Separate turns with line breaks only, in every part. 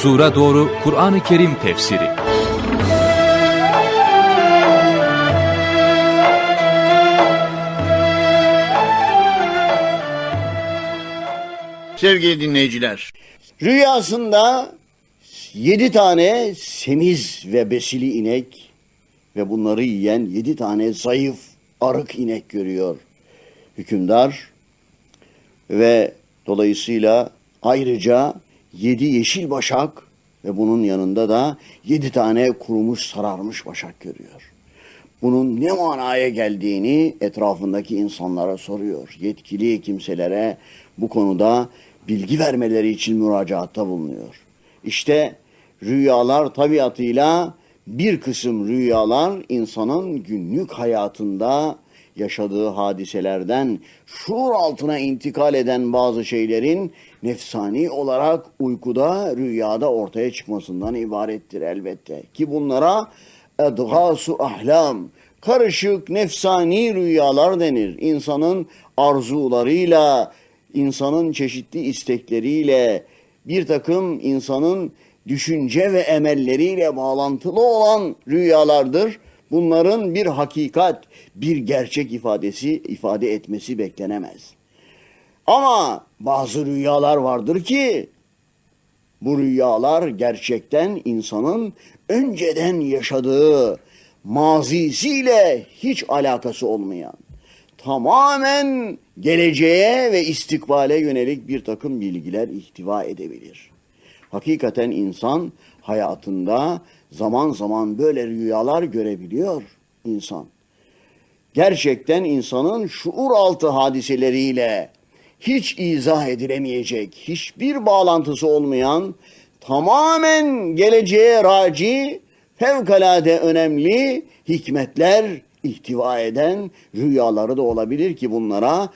Huzura Doğru Kur'an-ı Kerim Tefsiri
Sevgili dinleyiciler,
Rüyasında yedi tane semiz ve besili inek ve bunları yiyen yedi tane zayıf arık inek görüyor hükümdar. Ve dolayısıyla ayrıca yedi yeşil başak ve bunun yanında da yedi tane kurumuş sararmış başak görüyor. Bunun ne manaya geldiğini etrafındaki insanlara soruyor. Yetkili kimselere bu konuda bilgi vermeleri için müracaatta bulunuyor. İşte rüyalar tabiatıyla bir kısım rüyalar insanın günlük hayatında yaşadığı hadiselerden şuur altına intikal eden bazı şeylerin nefsani olarak uykuda rüyada ortaya çıkmasından ibarettir elbette. Ki bunlara edgasu ahlam, karışık nefsani rüyalar denir. İnsanın arzularıyla, insanın çeşitli istekleriyle, bir takım insanın düşünce ve emelleriyle bağlantılı olan rüyalardır. Bunların bir hakikat, bir gerçek ifadesi ifade etmesi beklenemez. Ama bazı rüyalar vardır ki bu rüyalar gerçekten insanın önceden yaşadığı mazisiyle hiç alakası olmayan, tamamen geleceğe ve istikbale yönelik bir takım bilgiler ihtiva edebilir. Hakikaten insan hayatında zaman zaman böyle rüyalar görebiliyor insan. Gerçekten insanın şuur altı hadiseleriyle hiç izah edilemeyecek, hiçbir bağlantısı olmayan, tamamen geleceğe raci, fevkalade önemli hikmetler ihtiva eden rüyaları da olabilir ki bunlara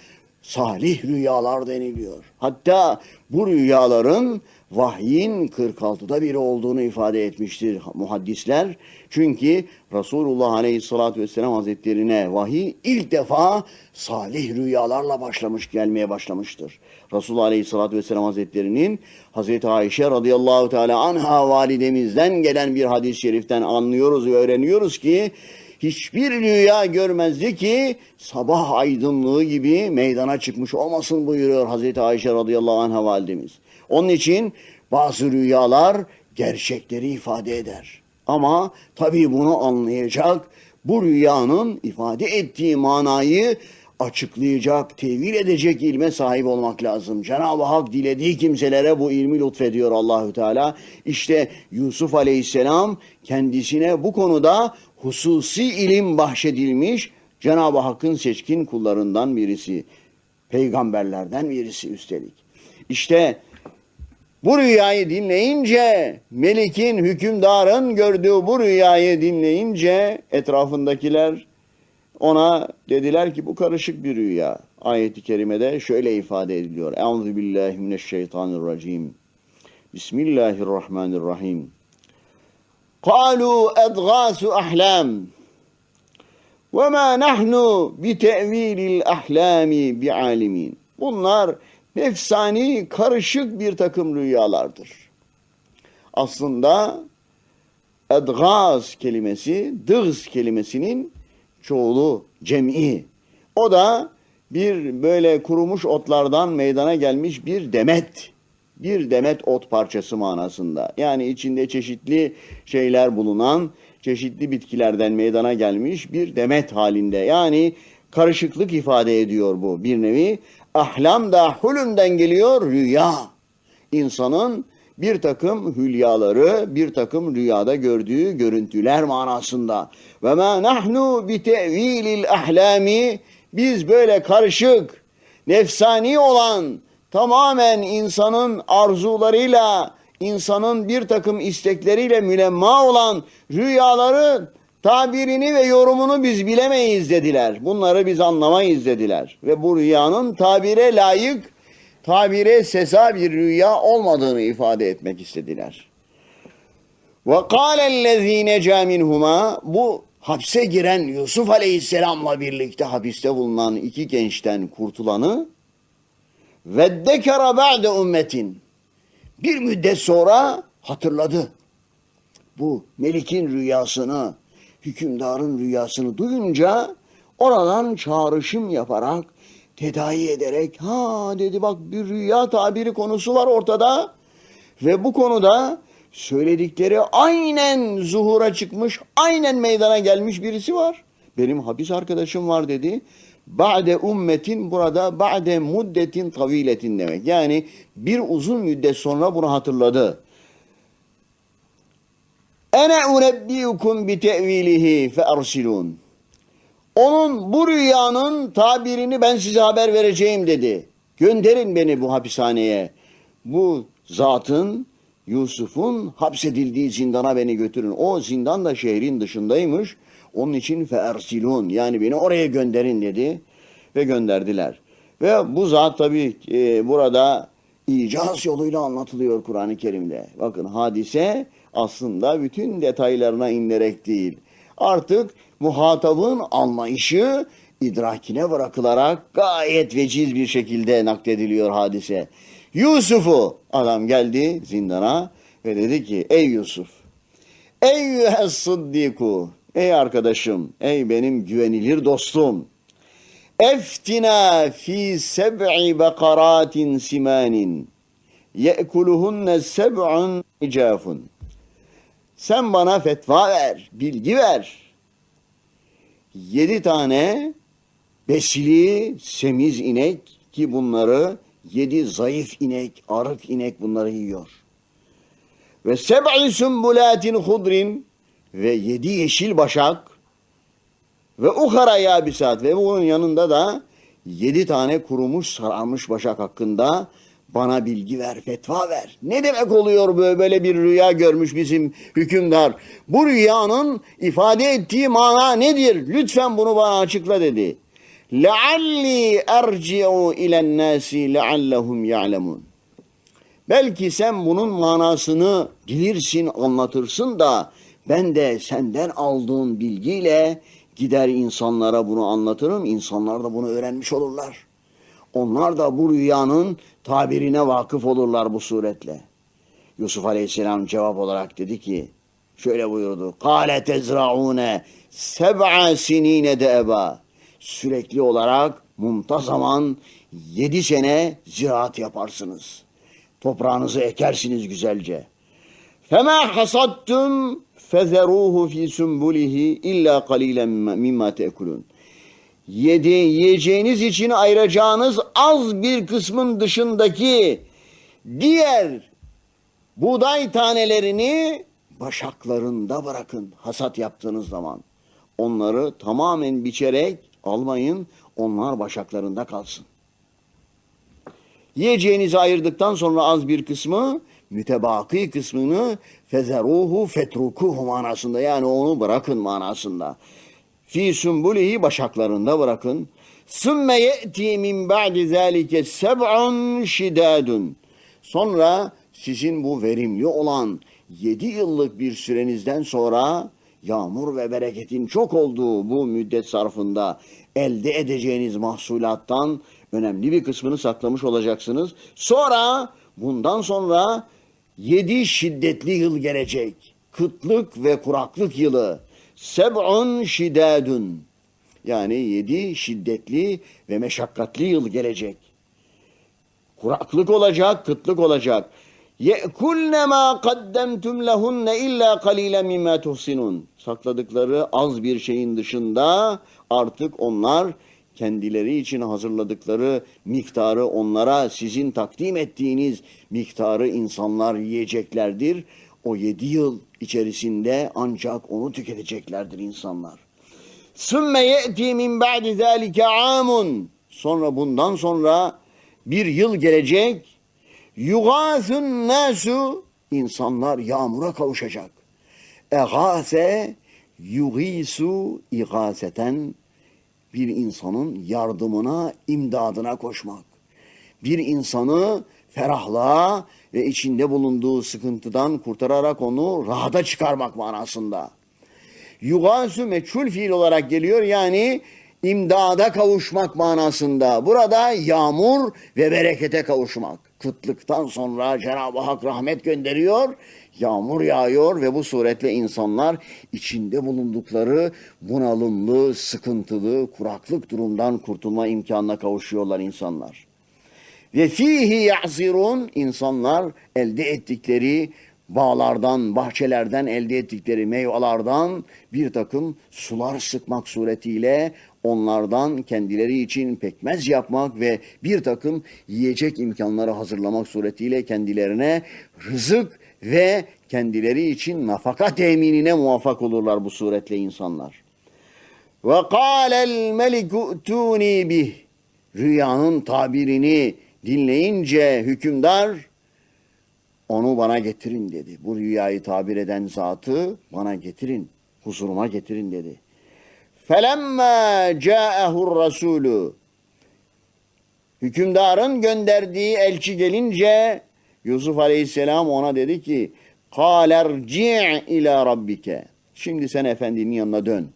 salih rüyalar deniliyor. Hatta bu rüyaların vahyin 46'da biri olduğunu ifade etmiştir muhaddisler. Çünkü Resulullah Aleyhisselatü Vesselam Hazretlerine vahiy ilk defa salih rüyalarla başlamış gelmeye başlamıştır. Resulullah Aleyhisselatü Vesselam Hazretlerinin Hazreti Ayşe radıyallahu teala anha validemizden gelen bir hadis-i şeriften anlıyoruz ve öğreniyoruz ki hiçbir rüya görmezdi ki sabah aydınlığı gibi meydana çıkmış olmasın buyuruyor Hazreti Ayşe radıyallahu anha validemiz. Onun için bazı rüyalar gerçekleri ifade eder. Ama tabii bunu anlayacak, bu rüyanın ifade ettiği manayı açıklayacak, tevil edecek ilme sahip olmak lazım. Cenab-ı Hak dilediği kimselere bu ilmi lütfediyor Allahü Teala. İşte Yusuf Aleyhisselam kendisine bu konuda hususi ilim bahşedilmiş Cenab-ı Hakk'ın seçkin kullarından birisi. Peygamberlerden birisi üstelik. İşte bu rüyayı dinleyince, melikin, hükümdarın gördüğü bu rüyayı dinleyince etrafındakiler ona dediler ki bu karışık bir rüya. Ayet-i kerimede şöyle ifade ediliyor. Euzu billahi mineşşeytanirracim. Bismillahirrahmanirrahim. Kalu edgasu ahlam. Ve ma nahnu bi tevilil ahlami bi alimin. Bunlar nefsani karışık bir takım rüyalardır. Aslında edgaz kelimesi, dıgz kelimesinin çoğulu, cem'i. O da bir böyle kurumuş otlardan meydana gelmiş bir demet. Bir demet ot parçası manasında. Yani içinde çeşitli şeyler bulunan, çeşitli bitkilerden meydana gelmiş bir demet halinde. Yani karışıklık ifade ediyor bu bir nevi. Ahlam da hulümden geliyor rüya. İnsanın bir takım hülyaları, bir takım rüyada gördüğü görüntüler manasında. Ve ma nahnu bi tevilil ahlami biz böyle karışık, nefsani olan, tamamen insanın arzularıyla, insanın bir takım istekleriyle mülemma olan rüyaları tabirini ve yorumunu biz bilemeyiz dediler. Bunları biz anlamayız dediler. Ve bu rüyanın tabire layık, tabire sesa bir rüya olmadığını ifade etmek istediler. Ve kâlellezî necâ minhumâ bu hapse giren Yusuf Aleyhisselam'la birlikte hapiste bulunan iki gençten kurtulanı ve dekara ba'de ümmetin bir müddet sonra hatırladı. Bu Melik'in rüyasını, hükümdarın rüyasını duyunca oradan çağrışım yaparak, tedavi ederek ha dedi bak bir rüya tabiri konusu var ortada ve bu konuda söyledikleri aynen zuhura çıkmış, aynen meydana gelmiş birisi var. Benim hapis arkadaşım var dedi. Ba'de ummetin burada ba'de muddetin taviletin demek. Yani bir uzun müddet sonra bunu hatırladı. Ene unebbiyukum bi te'vilihi fe arsilun. Onun bu rüyanın tabirini ben size haber vereceğim dedi. Gönderin beni bu hapishaneye. Bu zatın Yusuf'un hapsedildiği zindana beni götürün. O zindan da şehrin dışındaymış. Onun için fe ersilun yani beni oraya gönderin dedi ve gönderdiler. Ve bu zat tabi burada icaz yoluyla anlatılıyor Kur'an-ı Kerim'de. Bakın hadise aslında bütün detaylarına inerek değil. Artık muhatabın anlayışı idrakine bırakılarak gayet veciz bir şekilde naklediliyor hadise. Yusuf'u adam geldi zindana ve dedi ki ey Yusuf Eyyühes sıddiku ey arkadaşım ey benim güvenilir dostum eftina fi seb'i bekaratin simanin ye'kuluhunne seb'un icafun sen bana fetva ver, bilgi ver. Yedi tane besili semiz inek ki bunları yedi zayıf inek, arık inek bunları yiyor. Ve seb'i sümbulatin hudrin ve yedi yeşil başak ve uhara yabisat ve bunun yanında da yedi tane kurumuş sararmış başak hakkında bana bilgi ver, fetva ver. Ne demek oluyor böyle, böyle bir rüya görmüş bizim hükümdar? Bu rüyanın ifade ettiği mana nedir? Lütfen bunu bana açıkla dedi. لَعَلِّي اَرْجِعُ اِلَى النَّاسِ لَعَلَّهُمْ يَعْلَمُونَ Belki sen bunun manasını bilirsin, anlatırsın da ben de senden aldığım bilgiyle gider insanlara bunu anlatırım. İnsanlar da bunu öğrenmiş olurlar. Onlar da bu rüyanın tabirine vakıf olurlar bu suretle. Yusuf Aleyhisselam cevap olarak dedi ki, şöyle buyurdu. Kale tezraune seb'a sinine de eba. Sürekli olarak muntazaman yedi sene ziraat yaparsınız. Toprağınızı ekersiniz güzelce. Fema hasattum fezeruhu fi sumbulihi illa qalilan mimma tekulun yedi, yiyeceğiniz için ayıracağınız az bir kısmın dışındaki diğer buğday tanelerini başaklarında bırakın hasat yaptığınız zaman. Onları tamamen biçerek almayın, onlar başaklarında kalsın. Yiyeceğinizi ayırdıktan sonra az bir kısmı mütebaki kısmını fezeruhu fetrukuhu manasında yani onu bırakın manasında. Fi sumbulihi başaklarında bırakın. Sümme ye'ti min ba'di zâlike seb'un şidâdun. Sonra sizin bu verimli olan yedi yıllık bir sürenizden sonra yağmur ve bereketin çok olduğu bu müddet sarfında elde edeceğiniz mahsulattan önemli bir kısmını saklamış olacaksınız. Sonra bundan sonra yedi şiddetli yıl gelecek. Kıtlık ve kuraklık yılı. Seb'un şidadun. Yani yedi şiddetli ve meşakkatli yıl gelecek. Kuraklık olacak, kıtlık olacak. Ye'kulne ma kaddemtum lehunne illa kalile mimme tuhsinun. Sakladıkları az bir şeyin dışında artık onlar kendileri için hazırladıkları miktarı onlara sizin takdim ettiğiniz miktarı insanlar yiyeceklerdir o yedi yıl içerisinde ancak onu tüketeceklerdir insanlar. Sümme ye'ti min ba'di zâlike âmun. Sonra bundan sonra bir yıl gelecek. Yugâthun nâsu. insanlar yağmura kavuşacak. Egâse yugîsu igâseten bir insanın yardımına, imdadına koşmak. Bir insanı ferahlığa ve içinde bulunduğu sıkıntıdan kurtararak onu rahata çıkarmak manasında. Yugasu meçhul fiil olarak geliyor yani imdada kavuşmak manasında. Burada yağmur ve berekete kavuşmak. kıtlıktan sonra Cenab-ı Hak rahmet gönderiyor. Yağmur yağıyor ve bu suretle insanlar içinde bulundukları bunalımlı, sıkıntılı, kuraklık durumdan kurtulma imkanına kavuşuyorlar insanlar. Ve fihi ya'zirun insanlar elde ettikleri bağlardan, bahçelerden elde ettikleri meyvelerden bir takım sular sıkmak suretiyle onlardan kendileri için pekmez yapmak ve bir takım yiyecek imkanları hazırlamak suretiyle kendilerine rızık ve kendileri için nafaka teminine muvaffak olurlar bu suretle insanlar. Ve kâlel meliku tuni bih. Rüyanın tabirini dinleyince hükümdar onu bana getirin dedi. Bu rüyayı tabir eden zatı bana getirin, huzuruma getirin dedi. Felemma ca'ehur rasulü Hükümdarın gönderdiği elçi gelince Yusuf Aleyhisselam ona dedi ki Kalerci' ila rabbike. Şimdi sen efendinin yanına dön.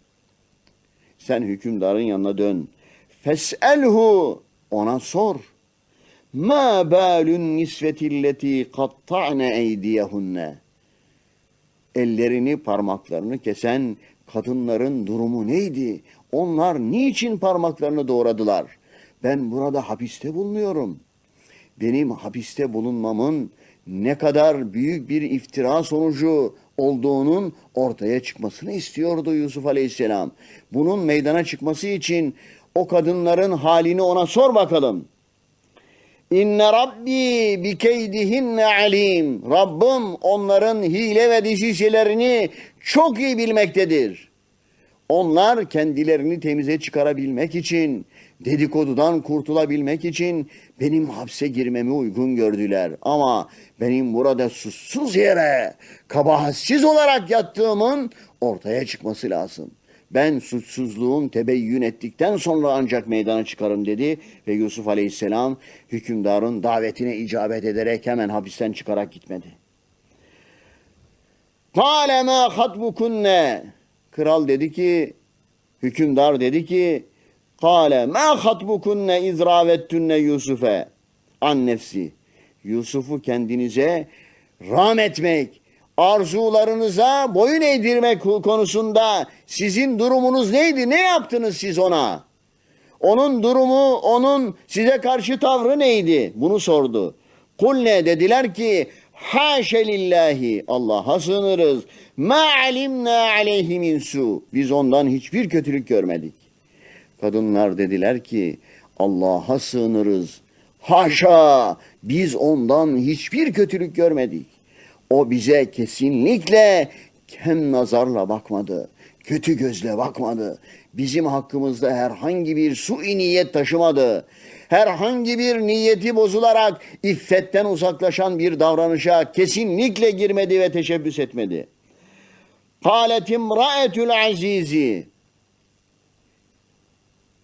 Sen hükümdarın yanına dön. Fes'elhu ona sor. Ma balun nisvetilleti katta'ne eydiyehunne. Ellerini parmaklarını kesen kadınların durumu neydi? Onlar niçin parmaklarını doğradılar? Ben burada hapiste bulunuyorum. Benim hapiste bulunmamın ne kadar büyük bir iftira sonucu olduğunun ortaya çıkmasını istiyordu Yusuf Aleyhisselam. Bunun meydana çıkması için o kadınların halini ona sor bakalım. İnne Rabbi bi keydihinne alim. Rabbim onların hile ve disiselerini çok iyi bilmektedir. Onlar kendilerini temize çıkarabilmek için, dedikodudan kurtulabilmek için benim hapse girmemi uygun gördüler. Ama benim burada suçsuz yere, kabahatsiz olarak yattığımın ortaya çıkması lazım. Ben suçsuzluğum tebeyyün ettikten sonra ancak meydana çıkarım dedi ve Yusuf Aleyhisselam hükümdarın davetine icabet ederek hemen hapisten çıkarak gitmedi. Kâle mâ hatbukunne. Kral dedi ki, hükümdar dedi ki, Kâle mâ hatbukunne izravettünne Yusuf'e an nefsi. Yusuf'u kendinize ram etmek, arzularınıza boyun eğdirmek konusunda sizin durumunuz neydi? Ne yaptınız siz ona? Onun durumu, onun size karşı tavrı neydi? Bunu sordu. Kul ne dediler ki haşe lillahi Allah'a sığınırız. Ma alimna aleyhi min su. Biz ondan hiçbir kötülük görmedik. Kadınlar dediler ki Allah'a sığınırız. Haşa biz ondan hiçbir kötülük görmedik. O bize kesinlikle kem nazarla bakmadı. Kötü gözle bakmadı. Bizim hakkımızda herhangi bir sui niyet taşımadı. Herhangi bir niyeti bozularak iffetten uzaklaşan bir davranışa kesinlikle girmedi ve teşebbüs etmedi. Kalet imraetül azizi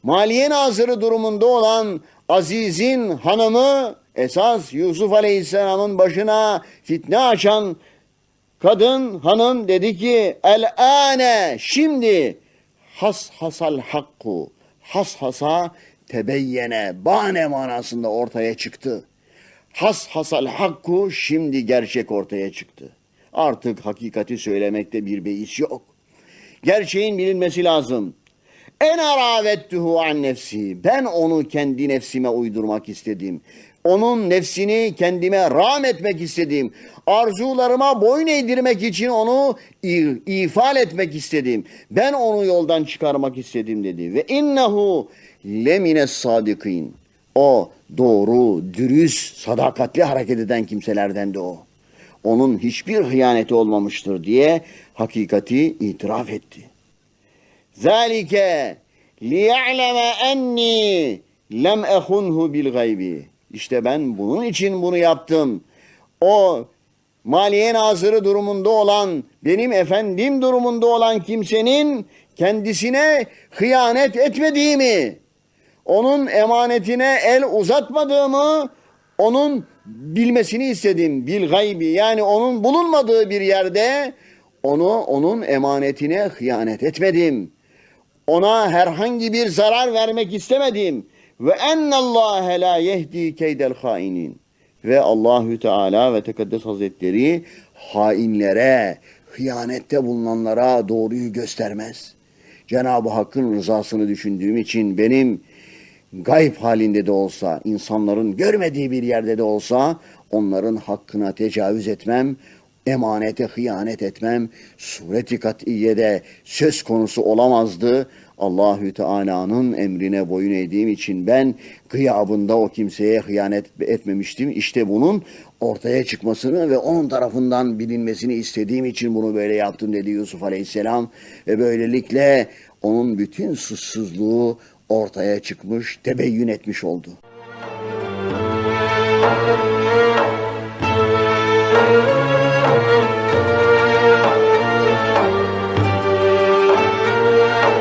Maliye Nazırı durumunda olan Aziz'in hanımı esas Yusuf Aleyhisselam'ın başına fitne açan kadın hanım dedi ki el ane şimdi has hasal hakku has hasa tebeyyene bane manasında ortaya çıktı. Has hasal hakku şimdi gerçek ortaya çıktı. Artık hakikati söylemekte bir beis yok. Gerçeğin bilinmesi lazım. En aravettuhu an nefsi. Ben onu kendi nefsime uydurmak istedim. Onun nefsini kendime ram etmek istedim. Arzularıma boyun eğdirmek için onu ifal etmek istedim. Ben onu yoldan çıkarmak istedim dedi. Ve innehu lemine sadikin. O doğru, dürüst, sadakatli hareket eden kimselerden de o. Onun hiçbir hıyaneti olmamıştır diye hakikati itiraf etti. Zalike liya'leme enni lem ehunhu bil gaybi. İşte ben bunun için bunu yaptım. O maliye nazırı durumunda olan, benim efendim durumunda olan kimsenin kendisine hıyanet etmediğimi, onun emanetine el uzatmadığımı, onun bilmesini istedim. Bil gaybi yani onun bulunmadığı bir yerde onu onun emanetine hıyanet etmedim. Ona herhangi bir zarar vermek istemedim. Ve ennallâhe la yehdi keydel hainin. ve Allahü Teala ve Tekaddes Hazretleri hainlere, hıyanette bulunanlara doğruyu göstermez. Cenab-ı Hakk'ın rızasını düşündüğüm için benim gayb halinde de olsa, insanların görmediği bir yerde de olsa onların hakkına tecavüz etmem, emanete hıyanet etmem, sureti kat'iyede söz konusu olamazdı. Allahü Teala'nın emrine boyun eğdiğim için ben gıyabında o kimseye hıyanet etmemiştim. İşte bunun ortaya çıkmasını ve onun tarafından bilinmesini istediğim için bunu böyle yaptım dedi Yusuf Aleyhisselam. Ve böylelikle onun bütün suçsuzluğu ortaya çıkmış, tebeyyün etmiş oldu.